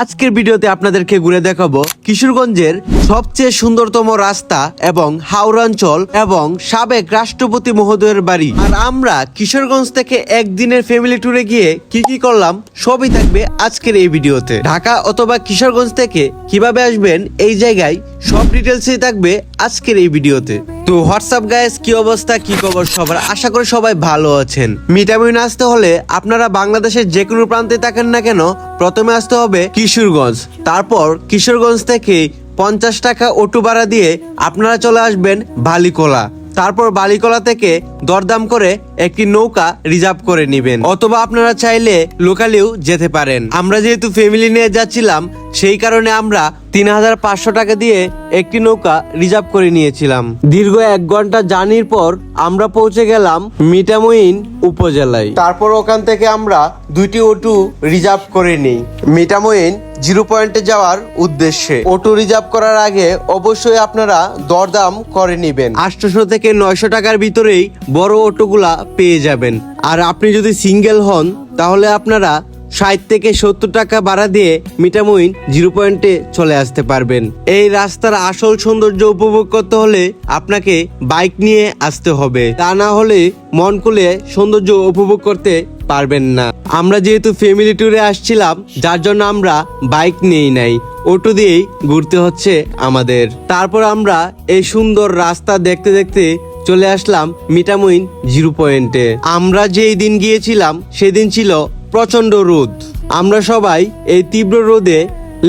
আজকের ভিডিওতে আপনাদেরকে ঘুরে দেখাবো কিশোরগঞ্জের সবচেয়ে সুন্দরতম রাস্তা এবং হাওড়াঞ্চল এবং সাবেক রাষ্ট্রপতি মহোদয়ের বাড়ি। আর আমরা কিশোরগঞ্জ থেকে একদিনের ফ্যামিলি ট্যুরে গিয়ে কি কি করলাম, সবই থাকবে আজকের এই ভিডিওতে। ঢাকা অথবা কিশোরগঞ্জ থেকে কীভাবে আসবেন, এই জায়গায় সব ডিটেলসই থাকবে আজকের এই ভিডিওতে। তো হোয়াটসঅ্যাপ গাইস কি অবস্থা, কি খবর সবার? আশা করি সবাই ভালো আছেন। মিটামিন আসতে হলে আপনারা বাংলাদেশের যে কোনো প্রান্তে থাকেন না কেন, প্রথমে আসতে হবে কিশোরগঞ্জ। তারপর কিশোরগঞ্জ থেকে পঞ্চাশ টাকা অটো ভাড়া দিয়ে আপনারা চলে আসবেন বালিকোলা। তারপর বালিকলা থেকে দরদাম করে একটি নৌকা রিজার্ভ করে নেবেন। অথবা আপনারা চাইলে লোকালেও যেতে পারেন। আমরা যেহেতু ফ্যামিলি নিয়ে যাচ্ছিলাম, সেই কারণে আমরা তিন হাজার পাঁচশো টাকা দিয়ে একটি নৌকা রিজার্ভ করে নিয়েছিলাম। দীর্ঘ এক ঘণ্টা জার্নির পর আমরা পৌঁছে গেলাম মিটামইন উপজেলায়। তারপর ওখান থেকে আমরা দুইটি অটো রিজার্ভ করে নিই। মিটামইন জিরো পয়েন্টে যাওয়ার উদ্দেশ্যে। অটো রিজার্ভ করার আগে অবশ্যই আপনারা দরদাম করে নেবেন। আটশোশো থেকে নয়শো টাকার ভিতরেই বড় অটোগুলা পেয়ে যাবেন। আর আপনি যদি সিঙ্গেল হন তাহলে আপনারা ষাট থেকে সত্তর টাকা ভাড়া দিয়ে মিটামইন জিরো পয়েন্টে চলে আসতে পারবেন। এই রাস্তার আসল সৌন্দর্য উপভোগ করতে হলে আপনাকে বাইক নিয়ে আসতে হবে। তা না হলে মন খুলে সৌন্দর্য উপভোগ করতে পারবেন না। আমরা যেহেতু ফ্যামিলি ট্যুরে আসছিলাম, যার জন্য আমরা বাইক নিয়েই নাই। অটো দিয়েই ঘুরতে হচ্ছে আমাদের। তারপর আমরা এই সুন্দর রাস্তা দেখতে দেখতে চলে আসলাম মিটামইন জিরো পয়েন্টে। আমরা যেই দিন গিয়েছিলাম, সেদিন ছিল প্রচণ্ড রোদ। আমরা সবাই এই তীব্র রোদে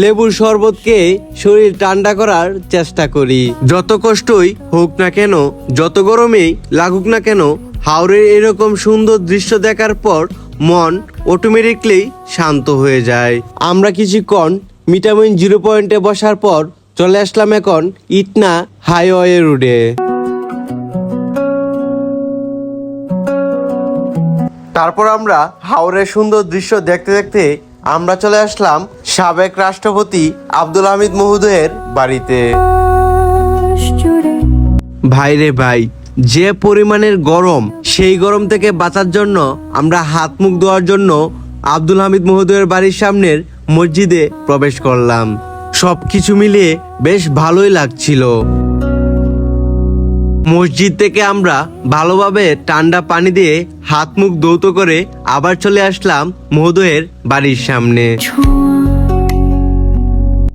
লেবুর শরবতকে শরীর ঠান্ডা করার চেষ্টা করি। যত কষ্টই হোক না কেন, যত গরমেই লাগুক না কেন হাওড়ের এরকম সুন্দর দৃশ্য দেখার পর মন অটোমেটিকলি শান্ত হয়ে যায়। আমরা কিছুক্ষণ মিটামিন জিরো পয়েন্টে বসার পর চলে আসলাম এখন ইটনা হাইওয়ে রোডে তারপর আমরা হাওড়ের সুন্দর দৃশ্য দেখতে দেখতে আমরা চলে আসলাম সাবেক রাষ্ট্রপতি আব্দুল হামিদ মহোদয়ের বাড়িতে। ভাই রে ভাই, যে পরিমাণের গরম, সেই গরম থেকে বাঁচার জন্য আমরা হাত মুখ ধোয়ার জন্য আব্দুল হামিদ মহোদয়ের বাড়ির সামনের মসজিদে প্রবেশ করলাম। সবকিছু মিলিয়ে বেশ ভালোই লাগছিল। মসজিদ থেকে আমরা ভালোভাবে ঠান্ডা পানি দিয়ে হাত মুখ দৌত করে আবার চলে আসলাম মহোদয়ের বাড়ির সামনে।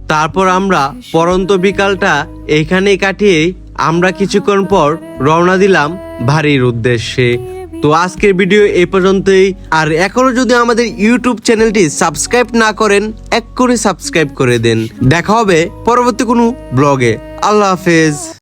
তারপর আমরা পরন্ত বিকালটা এইখানেই কাটিয়ে আমরা কিছুক্ষণ পর রওনা দিলাম ভারীর উদ্দেশ্যে। তো আজকের ভিডিও এই পর্যন্তই। আর এখনও যদি আমাদের ইউটিউব চ্যানেলটি সাবস্ক্রাইব না করেন এক করে সাবস্ক্রাইব করে দেন। দেখা হবে পরবর্তী কোনো ব্লগে। আল্লাহ হাফেজ।